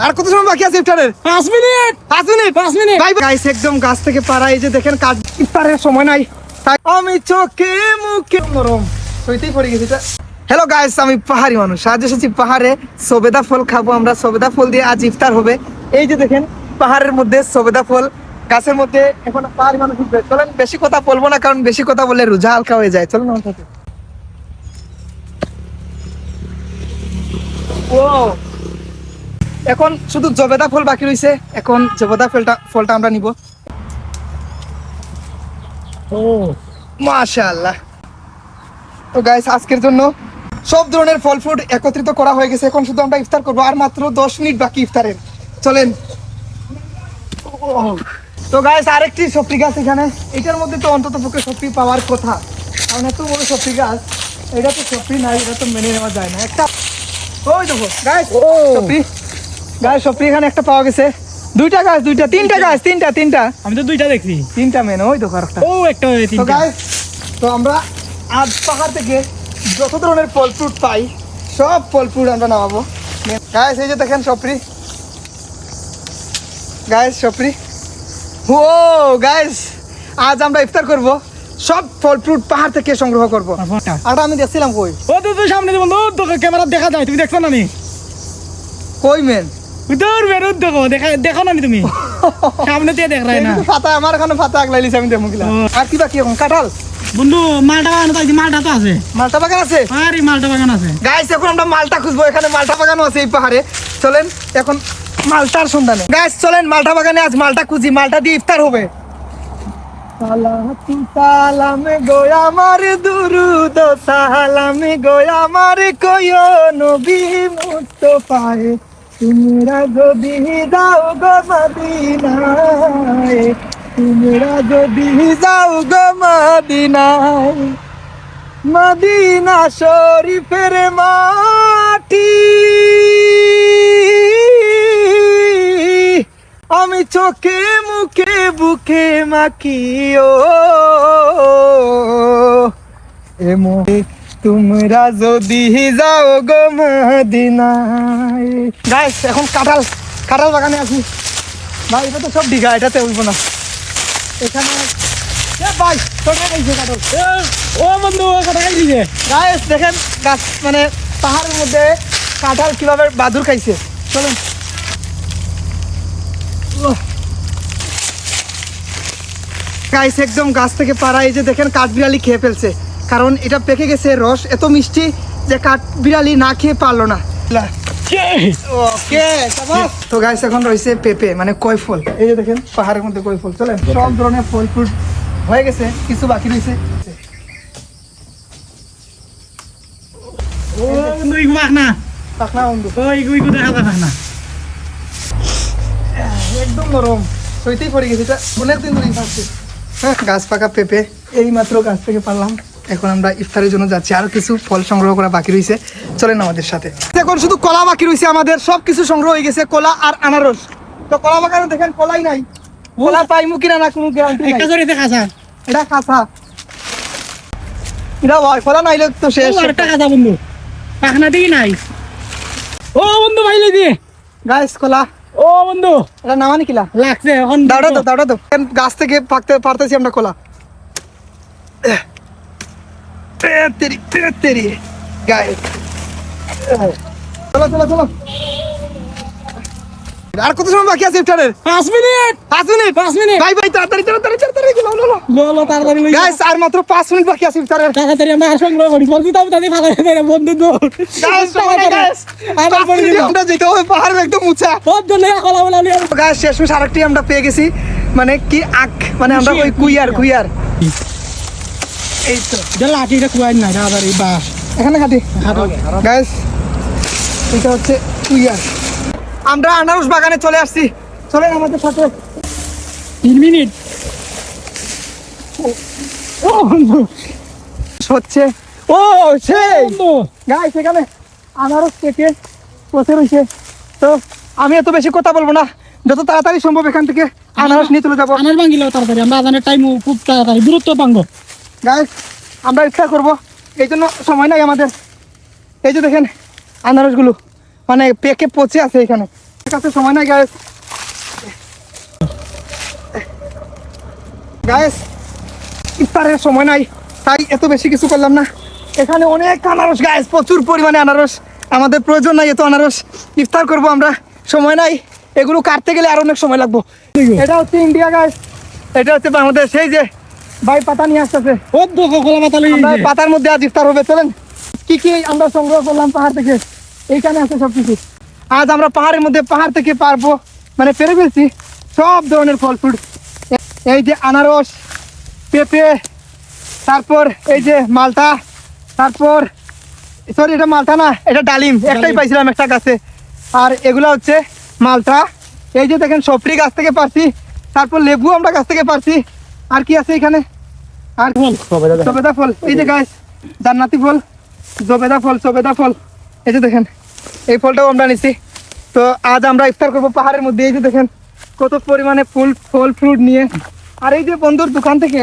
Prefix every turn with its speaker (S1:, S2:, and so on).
S1: আর কত সময় বাকি আছে ইফতারের?
S2: পাঁচ মিনিট।
S1: পাঁচ মিনিট?
S2: পাঁচ মিনিট।
S1: ভাই গাইস একদম গাছ থেকে পাড়া এই যে দেখেন কাজ ইফতারের সময় নাই। তাই আমি চোখে মুখে নরম। পড়ে গেছি হ্যালো গাইস আমি পাহাড়ি মানুষ। আজ এসেছি পাহাড়ে। সবেদা ফল খাব আমরা। সবেদা ফল দিয়ে আজ ইফতার হবে। এই যে দেখেন পাহাড়ের মধ্যে সবেদা ফল। গাছের মধ্যে এখন পাহাড়ি মানুষ উঠবে। চলেন বেশি কথা বলব না কারণ বেশি কথা বললে রোজা হালকা হয়ে যায়। চলুন আমার সাথে। ও এখন শুধু জবেদা ফল বাকি রয়েছে এখন জবেদা ফলটা ফলটা আমরা নিব।
S2: ও।
S1: মাশাআল্লাহ। তো গাইস আজকের জন্য সব ধরনের ফল ফ্রুট একত্রিত করা হয়ে গেছে। এখন শুধু আমরা ইফতার করব আর মাত্র দশ মিনিট বাকি ইফতারের। চলেন। তো গাইস আরেকটি সবজি গাছ এখানে। এটার মধ্যে তো অন্তত পক্ষে সবজি পাওয়ার কথা। কারণ এত বড় সবজি গাছ এটা তো সবজি নাই এটা তো মেনে নেওয়া যায় না। একটা ওই দেখো গাইস
S2: ও।
S1: সবজি। গাইস সবজি এখানে একটা পাওয়া গেছে। দুইটা গাছ দুইটা তিনটা গাছ তিনটা তিনটা।
S2: আমি তো দুইটা দেখছি।
S1: তিনটা মেন ওই দেখো আর
S2: ও একটা
S1: তো
S2: তিনটা।
S1: গাইস তো আমরা আজ পাহাড় থেকে যত ধরনের ফল ফ্রুট পাই সব ফল ফ্রুট আমরা নামাবো। গাইস এই যে দেখেন সপরি গাইস সপরি ও গাইস আজ আমরা ইফতার করব। সব ফল ফ্রুট পাহাড় থেকে সংগ্রহ করব। আর আমি দেখছিলাম কই?
S2: ও তো তো সামনে বন্ধু তো ক্যামেরা দেখা যায় তুমি দেখছ না নি
S1: কই মেন
S2: উদর বেরোদ দেখো দেখা দেখো না তুমি? সামনে দিয়ে দেখ রাই না
S1: ফাতা আমার এখানে ফাতা আগলাইলিছে আমি দেখো কিলা। আর কি এখন? কাঁঠাল?
S2: বন্ধু মালটা বাগান আছে, মালটা তো আছে।
S1: মালটা বাগান আছে?
S2: আরে মালটা বাগান আছে।
S1: গাইস এখন আমরা মালটা খুঁজবো। এখানে মালটা বাগানও আছে এই পাহাড়ে। চলেন এখন মালটার সন্ধানে। গাইস চলেন মালটা বাগানে আজ মালটা খুঁজি। মালটা দিয়ে ইফতার হবে। সালামে গোয়া আমার দুরুদ। সালামে গোয়া আমার কয়ো নবী মুস্তফায়ে। তোমরা যদি যাও গো মদিনায়, তোমরা যদি যাও গো মদিনায়, মদিনা শরীফের মাটি। আমি চোখে মুখে বুকে মাখিও। এমনি তোমরা যদি যাও গো মদিনায়। গাইস এখন কাঁঠাল কাঁঠাল বাগানে আছি। ভাই এটা তো সব দিঘা এটাতে উঠব না। এখানে ভাই ছোটো গেছে কাঁঠাল।
S2: ও বন্ধু কথা দিছে
S1: গাইস দেখেন গাছ মানে পাহাড়ের মধ্যে কাঁঠাল কীভাবে বাদুর খাইছে। চলুন। গাইস একদম গাছ থেকে পাড়া এই যে দেখেন কাঠবিড়ালি খেয়ে ফেলছে। কারণ এটা পেকে গেছে রস এত মিষ্টি যে কাঠবিড়ালি না খেয়ে পারল না। তো গাইস এখন রয়েছে পেঁপে মানে কয় ফল এই যে দেখেন পাহাড়ের মধ্যে কয় ফল চলেন সব ধরনের ফল ফ্রুট হয়ে গেছে কিছু বাকি রয়েছে। একদম নরম। সইতেই পড়ে গেছে এটা অনেকদিন ধরে খাচ্ছি হ্যাঁ গাছ পাকা পেঁপে এই মাত্র গাছ থেকে পারলাম। এখন আমরা ইফতারের জন্য যাচ্ছি। আরও কিছু ফল সংগ্রহ করা বাকি রয়েছে। চলেন আমাদের সাথে। এখন শুধু কলা বাকি রয়েছে আমাদের। সব কিছু সংগ্রহ হয়ে গেছে কলা আর আনারস। তো কলা বাগানে দেখেন কলাই নাই। কলা পাইমু কিনা না কোনো গ্যারান্টি
S2: একটা দেখা যা
S1: এটা কাঁচা। এটা ভয় কলা নাইলে তো শেষ।
S2: আরেকটা কাঁচা বন্ধু। পাখনা দিই নাই। ও বন্ধু ভাইলে দিয়ে।
S1: গাছ কলা।
S2: ও বন্ধু।
S1: এটা নামানি কিলা?
S2: লাগছে এখন
S1: দাঁড়া তো দাঁড়া তো গাছ থেকে পাকতে পারতেছি আমরা কলা। তেরি তেরি গায়ে চলো চলো চলো আর কত সময় বাকি আছে ইফতারের?
S2: পাঁচ মিনিট।
S1: পাঁচ মিনিট?
S2: পাঁচ মিনিট।
S1: ভাই ভাই তাড়াতাড়ি তাড়াতাড়ি তাড়াতাড়ি লো লো লো
S2: লো তাড়াতাড়ি লই
S1: গাইস আর মাত্র পাঁচ মিনিট বাকি আছে ইফতারের।
S2: তাড়াতাড়ি আমরা আর সংগ্রহ করি। বলছি তো তাদের ফাঁকা দেবে বন্ধু তো
S1: গাইস পাঁচ
S2: পরে
S1: আমরা যেতে হবে পাহাড় একদম উঁচা।
S2: তোর জন্য কলা বলা নিয়ে
S1: গাইস শেষমেশ আরেকটি আমরা পেয়ে গেছি। মানে কি আক মানে আমরা ওই কুইয়ার কুইয়ার। এই তো
S2: যে লাঠিটা কুয়াই না তাড়াতাড়ি বাস।
S1: এখানে গাইস এটা হচ্ছে কুইয়ার। আমরা আনারস বাগানে চলে আসছি। চলেন আমাদের সাথে।
S2: তিন মিনিট।
S1: হচ্ছে। ও সেই।
S2: বন্ধু।
S1: গাইস আনারস কেটে বসে রয়েছে তো আমি এত বেশি কথা বলব না। যত তাড়াতাড়ি সম্ভব এখান থেকে আনারস নিয়ে চলে যাব।
S2: আনার ভাঙিল তাড়াতাড়ি। আমরা আজানের টাইম খুব তাড়াতাড়ি। দূরত্ব পাঙ্গো
S1: গাইস আমরা ইচ্ছা করব এই জন্য সময় নাই আমাদের। এই যে দেখেন আনারসগুলো মানে পেকে পচে আছে এখানে। কাছে সময় নাই গায়েস গায়েস ইফতারের সময় নাই তাই এত বেশি কিছু করলাম না। এখানে অনেক আনারস গায়েস প্রচুর পরিমাণে আনারস। আমাদের প্রয়োজন নাই এত আনারস। ইফতার করব আমরা সময় নাই। এগুলো কাটতে গেলে আর অনেক সময় লাগবো। এটা হচ্ছে ইন্ডিয়া গায়েস এটা হচ্ছে বাংলাদেশ। সেই যে ভাই পাতা নিয়ে আসতেছে। পাতার মধ্যে আজ ইফতার হবে চলেন। কি কি আমরা সংগ্রহ করলাম পাহাড় থেকে? এইখানে আছে সব কিছু আজ আমরা পাহাড়ের মধ্যে পাহাড় থেকে পারব। মানে পেরে ফেলছি। সব ধরনের ফল ফ্রুট। এই যে আনারস পেঁপে তারপর এই যে মালটা তারপর সরি এটা মালটা না এটা ডালিম। একটাই পাইছিলাম একটা গাছে। আর এগুলো হচ্ছে মালটা। এই যে দেখেন সফরি গাছ থেকে পারছি। তারপর লেবু আমরা গাছ থেকে পারছি। আর কি আছে এখানে? আর সবেদা ফল এই যে গাছ জান্নাতি ফল জবেদা ফল সবেদা ফল। এই যে দেখেন এই ফলটাও আমরা নিছি। তো আজ আমরা ইফতার করব পাহাড়ের মধ্যে। এই যে দেখেন কত পরিমাণে ফুল ফল ফ্রুট নিয়ে। আর এই যে বন্ধুর দোকান থেকে